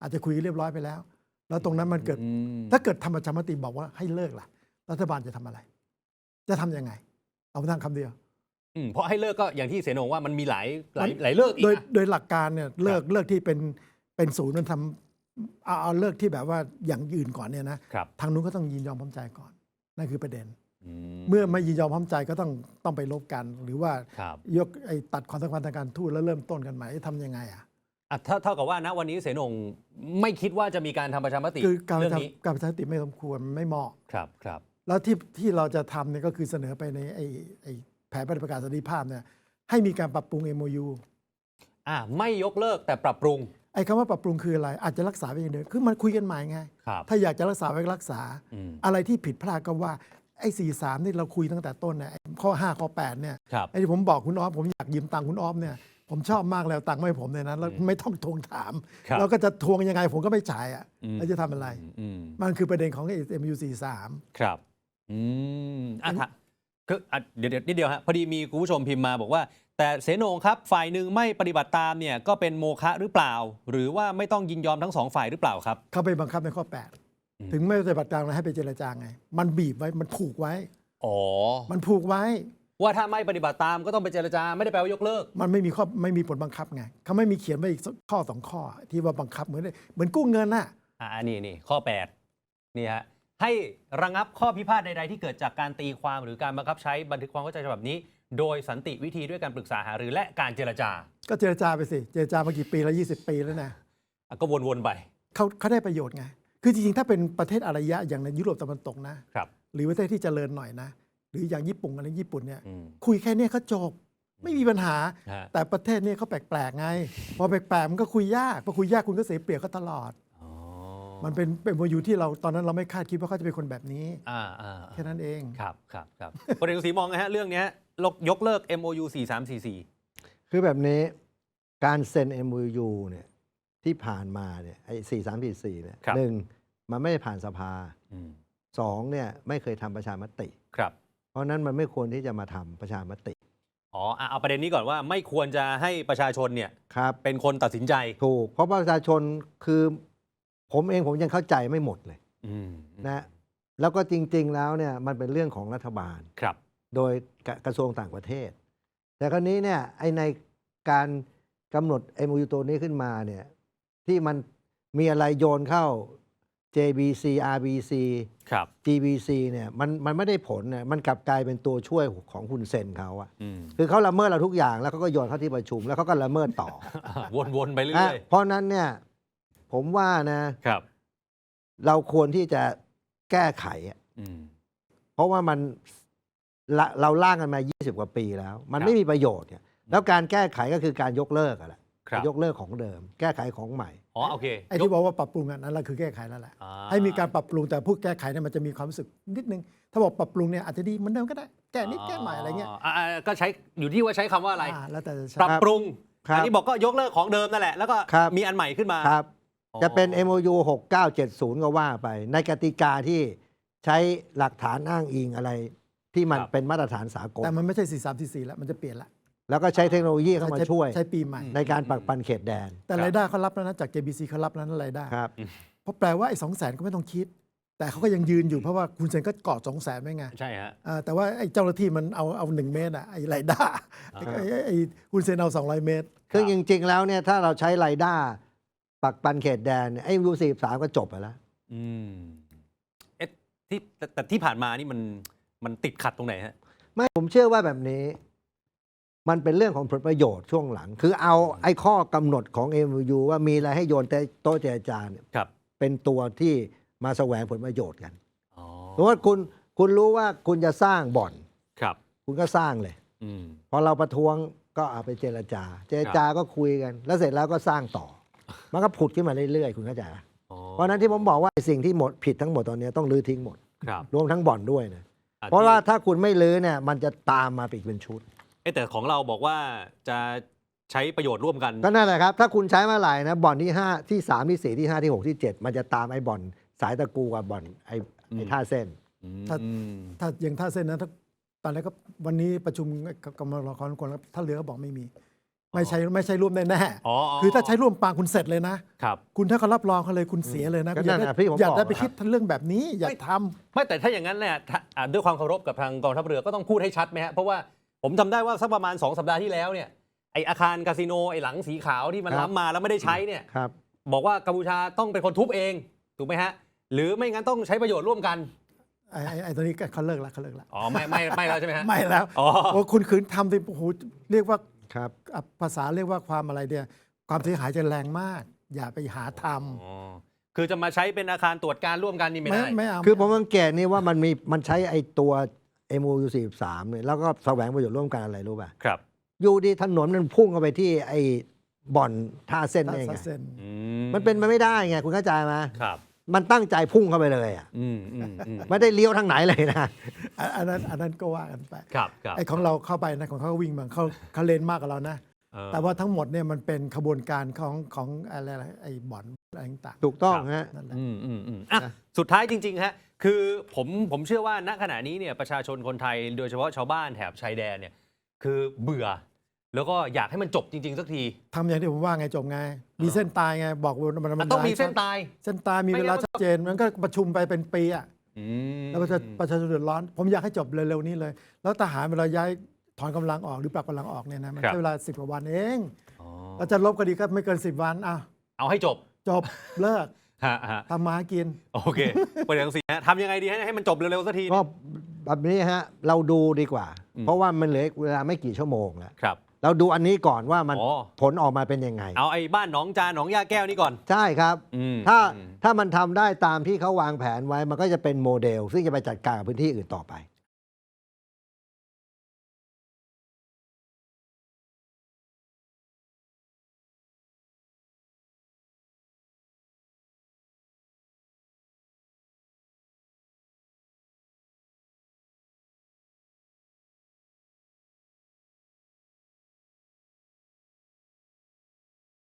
Speaker 2: อาจจะคุยเรียบร้อยไปแล้ว แล้วตรงนั้นมันเกิด
Speaker 1: อืม
Speaker 2: ถ้าเกิดทำประชามติบอกว่าให้เลิกล่ะ รัฐบาลจะทำอะไร จะทำยังไง เอาทางคำเดียว
Speaker 1: อืมเพราะให้เลิกก็อย่างที่เสนงว่ามันมีหลายหลาย
Speaker 2: มัน
Speaker 1: หลายเลิกอีก
Speaker 2: โดย
Speaker 1: นะ
Speaker 2: โดยหลักการเนี่ยเลิกเลิกที่เป็นเป็นศูนย์มันทำเอาเอาเลิกที่แบบว่าอย่างอื่นก่อนเนี่ยนะครับ ทางนู้นก็ต้องยินยอมพร้อมใจก่อนนั่นคือประเด็น
Speaker 1: อื
Speaker 2: เมื่อไม่ยินยอมพร้อมใจก็ต้องต้องไปลบกัน หรือว่า
Speaker 1: ครับ
Speaker 2: ยกไอ้ตัดความสัมพันธ์ทางการทูตแล้วเริ่มต้นกันใหม่ทำยังไงอะ
Speaker 1: อะเท่าเท่ากับว่าณวันนี้เสนงไม่คิดว่าจะมีการทำประชามติ
Speaker 2: คือการ
Speaker 1: เรื่องนี้
Speaker 2: ทำการประชามติไม่สมควรไม่เหมาะ
Speaker 1: ครับครับ
Speaker 2: แล้วที่ที่เราจะทำเนี่ยก็คือเสนอไปในไอ้ไอ้แผนปฏิบัติการสันติภาพเนี่ยให้มีการปรับปรุง MOU
Speaker 1: อ่าไม่ยกเลิกแต่ปรับปรุง
Speaker 2: ไอ้คำว่าปรับปรุงคืออะไร อาจจะรักษาไว้อย่างเดิมคือมันคุยกันใหม่ไง
Speaker 1: ครับ
Speaker 2: ถ้าอยากจะรักษาไว้ก็รักษา
Speaker 1: อืม
Speaker 2: อะไรที่ผิดพลาดก็ว่า ไอ้สี่สามที่เราคุยตั้งแต่ต้นเนี่ยไอ้ข้อ5ข้อ8เนี่ย
Speaker 1: ครับ
Speaker 2: ไอ้ที่ผมบอกคุณออฟผมอยากยืมตังค์คุณออฟเนี่ยผมชอบมากแล้วตังค์ไม่ให้ผมเลยนะแล้วไม่ต้องทวงถาม
Speaker 1: ครับ
Speaker 2: แล้วก็จะทวงยังไงผมก็ไม่จ่ายอะ
Speaker 1: อืม
Speaker 2: แล้วจะทำอะไร
Speaker 1: อืม
Speaker 2: มันคือประเด็นของไอ้ MU 43
Speaker 1: ครับอืมอะถ้าคืออะเดี๋ยวเดี๋ยวนิดเดียวฮะพอดีมีคุณผู้ชมพิมพ์มาบอกว่า แต่เสนงครับฝ่ายหนึ่งไม่ปฏิบัติตามเนี่ยก็เป็นโมฆะหรือเปล่า หรือว่าไม่ต้องยินยอมทั้งสองฝ่ายหรือเปล่าครับ
Speaker 2: เขาไปบังคับในข้อ
Speaker 1: อืม
Speaker 2: 8 ถึงไม่ปฏิบัติตามนะให้ไปเจรจาไง มันบีบไว้มันผูกไว้
Speaker 1: อ๋อ
Speaker 2: มันผูกไว้
Speaker 1: ว่าถ้าไม่ปฏิบัติตามก็ต้องไปเจรจาไม่ได้แปลว่ายกเลิก
Speaker 2: มันไม่มีข้อไม่มีผลบังคับไงเขาไม่มีเขียนไว้อีกสักข้อสองข้อ ที่ว่าบังคับเหมือนเหมือนกู้เงินน่ะ
Speaker 1: อ่านี่นี่ข้อ 8 นี่ฮะให้ระงับข้อพิพาทใดๆที่เกิดจากการตีความหรือการบังคับใช้บันทึกความเข้าใจฉบับนี้ โดยสันติวิธีด้วยการปรึกษาหารือและการเจรจา
Speaker 2: ก็เจรจาไปสิ เจรจามากี่ปีแล้ว20 ปีแล้วนะ
Speaker 1: อะก็วนๆไป
Speaker 2: เขาเขาได้ประโยชน์ไง คือจริงๆ ถ้าเป็นประเทศอารยะอย่างในยุโรปตะวันตกนะ
Speaker 1: ครับ
Speaker 2: หรือประเทศที่เจริญหน่อยนะ หรืออย่างญี่ปุ่นอะไรญี่ปุ่นเนี่ย
Speaker 1: อืม
Speaker 2: คุยแค่เนี้ยเขาจบ ไม่มีปัญหา
Speaker 1: ฮะ
Speaker 2: แต่ประเทศเนี้เขาแปลกๆไง พอแปลกๆมันก็คุยยาก พอคุยยากคุณก็เสียเปรียบเขาตลอด
Speaker 1: อ๋อ
Speaker 2: มันเป็นเป็นโมยูที่เราตอนนั้นเราไม่คาดคิดว่าเขาจะเป็นคนแบบนี้
Speaker 1: อ่าอ่า
Speaker 2: แค่นั้นเอง
Speaker 1: ครับครับครับประเด็นสีมองไงฮะเรื่องเนี้ยลกยกเลิก MOU 4344
Speaker 3: คือแบบนี้การเซ็น MOU เนี่ยที่ผ่านมาเนี่ยไอ้สี่สามสี่สี่เนี่ย
Speaker 1: ครับ
Speaker 3: หนึ่ง มันไม่ได้ผ่านสภา
Speaker 1: อืม
Speaker 3: สองเนี่ยไม่เคยทำประชามติ
Speaker 1: ครับ
Speaker 3: เพราะฉะนั้นมันไม่ควรที่จะมาทำประชามติ
Speaker 1: อ๋ออะเอาประเด็นนี้ก่อนว่าไม่ควรจะให้ประชาชนเนี่ย
Speaker 3: ครับ
Speaker 1: เป็นคนตัดสินใจ
Speaker 3: ถูก เพราะประชาชนคือ ผมเองผมยังเข้าใจไม่หมดเลย
Speaker 1: อืม
Speaker 3: นะแล้วก็จริง ๆ แล้วเนี่ยมันเป็นเรื่องของรัฐบาล
Speaker 1: ครับ
Speaker 3: โดยกระกระทรวงต่างประเทศ แต่คราวนี้เนี่ยไอในการกำหนด MOU ตัวนี้ขึ้นมาเนี่ยที่มันมีอะไรโยนเข้า JBC RBC
Speaker 1: ครับ
Speaker 3: GBC เนี่ยมันมันไม่ได้ผลเนี่ยมันกลับกลายเป็นตัวช่วยของคุณเซนเขาอะ
Speaker 1: อืม
Speaker 3: คือเขาละเมิดเราทุกอย่างแล้วเขาก็โยนเข้าที่ประชุมแล้วเขาก็ละเมิดต่อ
Speaker 1: วนๆไปเรื่
Speaker 3: นะ
Speaker 1: อย
Speaker 3: เพราะฉะนั้นเนี่ยผมว่านะ
Speaker 1: ๆครับ
Speaker 3: เราควรที่จะแก้ไขอะ
Speaker 1: อืม
Speaker 3: เพราะว่ามันละเราล่างกันมา 20 กว่าปีแล้ว มัน
Speaker 1: ครับ
Speaker 3: ไม่มีประโยชน์เนี่ยแล้วการแก้ไขก็คือการยกเลิกอะแหละ
Speaker 1: ครับ
Speaker 3: ยกเลิกของเดิม แก้ไขของใหม่
Speaker 1: อ๋อโอเค
Speaker 2: ไอ้ที่บอกว่าปรับปรุงอันนั้นแหละคือแก้ไขแล้วแหละ
Speaker 1: อ่า
Speaker 2: ให้มีการปรับปรุงแต่ผู้แก้ไขเนี่ยมันจะมีความรู้สึกนิดนึง ถ้าบอกปรับปรุงเนี่ยอาจจะดีเหมือนเดิมก็ได้แก้นิดแก้หน่อยอะไรเงี้ยาา
Speaker 1: ก็ใช้อยู่ที่ว่าใช้คำว่าอะไร
Speaker 2: อ่าแล้วแต่จะใช้
Speaker 1: ปรับปรุง
Speaker 3: ครับ
Speaker 1: อันนี้บอกก็ยกเลิกของเดิมนั่นแหละ แล้วก็
Speaker 3: ครับ
Speaker 1: มีอันใหม่ขึ้นมา
Speaker 3: ครับ
Speaker 1: อ๋อ
Speaker 3: จะเป็น MOU 6970 ก็ว่าไป ในกติกาที่ใช้หลักฐานอ้างอิงอะไร ที่มันเป็นมาตรฐานสากล
Speaker 2: แต่มันไม่ใช่ 4 3 4 4 แล้วมันจะเปลี่ยนละ
Speaker 3: แล้วก็ใช้เทคโนโลยีเข้ามาช่วย
Speaker 2: ใช้ปีใหม่
Speaker 3: ในการปักปันเขตแดน
Speaker 2: แต่รายได้เขารับแล้วนะจาก JBC เขารับแล้วนะรายได้
Speaker 3: ครับ
Speaker 2: เพราะแปลว่าไอ้สองแสนก็ไม่ต้องคิด แต่เขาก็ยังยืนอยู่เพราะว่าคุณเซนก็เกาะสองแสนไว้ไง
Speaker 1: ใช่ฮะ
Speaker 2: อ่าแต่ว่าไอ้เจ้าหน้าที่มันเอาเอาหนึ่งเมตรอะไอ้รายได้ไอ้ไอ้ไอ้ไอ้คุณเซนเอาสองร้อยเมตร
Speaker 3: คือจริง ๆ แล้วเนี่ยถ้าเราใช้ไรด้าปักปันเขตแดนเนี่ยไอ้ MOU 43ก็จบไปแล้ว
Speaker 1: อืมเอ๊ะที่แต่แต่ที่ผ่านมานี่มันมันติดขัดตรงไหนฮะ
Speaker 3: ไม่ผมเชื่อว่าแบบนี้ มันเป็นเรื่องของผลประโยชน์ช่วงหลัง คือเอาไอ้ข้อกำหนดของ MOU ว่ามีอะไรให้โยนแต่โต๊ะเจรจาเนี่ย
Speaker 1: ครับ
Speaker 3: เป็นตัวที่มาแสวงผลประโยชน์กัน
Speaker 1: อ๋อ
Speaker 3: สมมติว่าคุณคุณรู้ว่าคุณจะสร้างบ่อน
Speaker 1: ครับ
Speaker 3: คุณก็สร้างเลย
Speaker 1: อืม
Speaker 3: พอเราประท้วงก็เอาไปเจรจา เจรจาก็คุยกัน แล้วเสร็จแล้วก็สร้างต่อ มันก็ผุดขึ้นมาเรื่อยๆ คุณเข้าใจไหม
Speaker 1: อ๋อ
Speaker 3: เพราะฉะนั้นที่ผมบอกว่าสิ่งที่หมดผิดทั้งหมดตอนนี้ต้องลื้อทิ้งหมด
Speaker 1: ครับ
Speaker 3: รวมทั้งบ่อนด้วยนะ
Speaker 1: อ่
Speaker 3: เพราะว่า
Speaker 1: ที่
Speaker 3: ถ้าคุณไม่ลื้อเนี่ยมันจะตามมาอีกเป็นชุด
Speaker 1: เอ๊ะแต่ของเราบอกว่าจะใช้ประโยชน์ร่วมกัน
Speaker 3: ก็นั่นแหละครับ ถ้าคุณใช้เมื่อไหร่นะบ่อนที่ 5 ที่ 3 ที่ 4 ที่ 5 ที่ 6 ที่ 7 มันจะตามไอ้บ่อนสายตะกูกับบ่อนไอ้ไอ้
Speaker 1: อืม
Speaker 3: ท่าเส้น
Speaker 1: อืม
Speaker 2: ถ้าถ้าอย่างท่าเส้นนะถ้าตอนแรกก็วันนี้ประชุมกรรมการคนถ้าเหลือก็บอกไม่มี ไม่ใช่ไม่ใช่ร่วมแน่
Speaker 1: อ๋อ
Speaker 2: ๆคือถ้าใช้ร่วมปางคุณเสร็จเลยนะ
Speaker 1: ครับ
Speaker 2: คุณถ้าเขารับรองเขาเลยคุณเสียเลยนะ
Speaker 3: ก็
Speaker 2: คุณอย่า
Speaker 3: นั่น
Speaker 2: ได้
Speaker 3: น่ะพี่ผม
Speaker 2: อย่า
Speaker 3: บอก
Speaker 2: ได้ไป
Speaker 3: อะ
Speaker 2: คิดเรื่องแบบนี้อย่าทำ
Speaker 1: ไม่แต่ถ้าอย่างนั้นเนี่ยถ้าอ่าด้วยความเคารพกับทางกองทัพเรือก็ต้องพูดให้ชัดไหมฮะเพราะว่า ผมจำได้ว่าสักประมาณ 2 สัปดาห์ที่แล้วเนี่ยไออาคารคาสิโนไอหลังสีขาวที่มัน
Speaker 3: ครับ
Speaker 1: ล้ำมาแล้วไม่ได้ใช้เนี่ย
Speaker 3: ครับ
Speaker 1: บอกว่ากัมพูชาต้องเป็นคนทุบเองถูกไหมฮะหรือไม่งั้นต้องใช้ประโยชน์ร่วมกัน
Speaker 2: ไอ้ไอ้ไอ้ตัวนี้ก็เขาเลิกแล้วเขาเลิกแล้ว
Speaker 1: อ๋อไม่ไม่ไม่แล้วใช่ไหมฮะ
Speaker 2: ไม่แล้ว
Speaker 1: อ๋อ
Speaker 2: โอ้คุณขืนทำสิโอ้โหเรียกว่า
Speaker 3: ครับ
Speaker 2: อะภาษาเรียกว่าความอะไรเดียความเสียหายจะแรงมาก อย่าไปหาท
Speaker 1: อ๋อคือจะมาใช้เป็นอาคารตรวจการร่วมกันนี่ำไม่
Speaker 2: ไม่
Speaker 1: ได้
Speaker 2: ไม่เอา
Speaker 3: คือผมสังเกตนี่ว่ามันมีมันใช้ไอ้ตัว MOU 43เนี่ยแล้วก็แสวงประโยชน์ร่วมกันอะไรรู้ป่ะ
Speaker 1: ครับ
Speaker 3: อยู่ดีถนนมันพุ่งเข้าไปที่ไอ้บ่อนท่าเส้น
Speaker 2: ถ้า
Speaker 3: เอง
Speaker 2: ซะ
Speaker 3: ไง
Speaker 2: เส้น
Speaker 1: อื
Speaker 3: มันเป็นไปไม่ได้ไงคุณเข้าใจไหม
Speaker 1: ครับ
Speaker 3: มันตั้งใจพุ่งเข้าไปเลยอะ
Speaker 1: อืมอืมอืม
Speaker 3: ไม่ได้เลี้ยวทางไหนเลยนะ
Speaker 2: อันอันนั้นอันนั้นก็ว่ากันไป
Speaker 1: ครับครับ
Speaker 2: ไอ้ของเราเข้าไปนะของเขาวิ่งมาเขาเขาเลนมากกว่าเรานะ
Speaker 1: เออ
Speaker 2: แต่ว่าทั้งหมดเนี่ยมันเป็นขบวนการของของอะไรอะไรไอ้บ่อนอะไรต่าง
Speaker 3: ถูกต้อง
Speaker 1: ครับ
Speaker 3: ฮะ
Speaker 2: ๆนั่นแหละ
Speaker 1: อืมอืมอืมอะ
Speaker 3: นะ
Speaker 1: สุดท้ายจริง ๆ ฮะ คือผมผมเชื่อว่าณขณะนี้เนี่ยประชาชนคนไทยโดยเฉพาะชาวบ้านแถบชายแดนเนี่ยคือเบื่อ แล้วก็อยากให้มันจบจริง ๆ สักที
Speaker 2: ทำอย่างที่ผมว่าไงจบไง มีเส้นตายไงบอกว่ามัน
Speaker 1: มันต้องมีเส้นตาย
Speaker 2: เส้นตายมี
Speaker 1: ไม่
Speaker 2: เว
Speaker 1: งั้น
Speaker 2: ลา
Speaker 1: มัน
Speaker 2: ชัดเจนมันก็ประชุมไปเป็นปีอะ
Speaker 1: อืม
Speaker 2: แล้วประชาประชาชนเดือดร้อน ผมอยากให้จบเร็วๆนี้เลย แล้วทหารเวลาย้ายถอนกำลังออกหรือปรับกำลังออกเนี่ยนะมัน
Speaker 1: ครับ
Speaker 2: ใช้เวลาสิบกว่าวันเอง
Speaker 1: อ๋อ
Speaker 2: เราจะลบคดีก็ไม่เกินสิบวันอะ
Speaker 1: เอาให้จบ
Speaker 2: จบเลิก
Speaker 1: ฮะฮะ
Speaker 2: ทำมาหากิน
Speaker 1: โอเคประเด็นสี่ฮะทำยังไงดีให้ให้มันจบเร็วๆสักที
Speaker 3: ก็แบบนี้ฮะเราดูดีกว่า
Speaker 1: อืม
Speaker 3: เพราะว่ามันเหลือเวลาไม่กี่ชั่วโมงแล้ว
Speaker 1: ครับ
Speaker 3: เราดูอันนี้ก่อนว่ามัน
Speaker 1: อ๋อ
Speaker 3: ผลออกมาเป็นยังไง
Speaker 1: เอาไอ้บ้านหนองจานหนองยาแก้วนี่ก่อน
Speaker 3: ใช่ครับ
Speaker 1: อืม
Speaker 3: ถ้า
Speaker 1: อืม
Speaker 3: ถ้ามันทำได้ตามที่เขาวางแผนไว้มันก็จะเป็นโมเดล ซึ่งจะไปจัดการกับพื้นที่อื่นต่อไป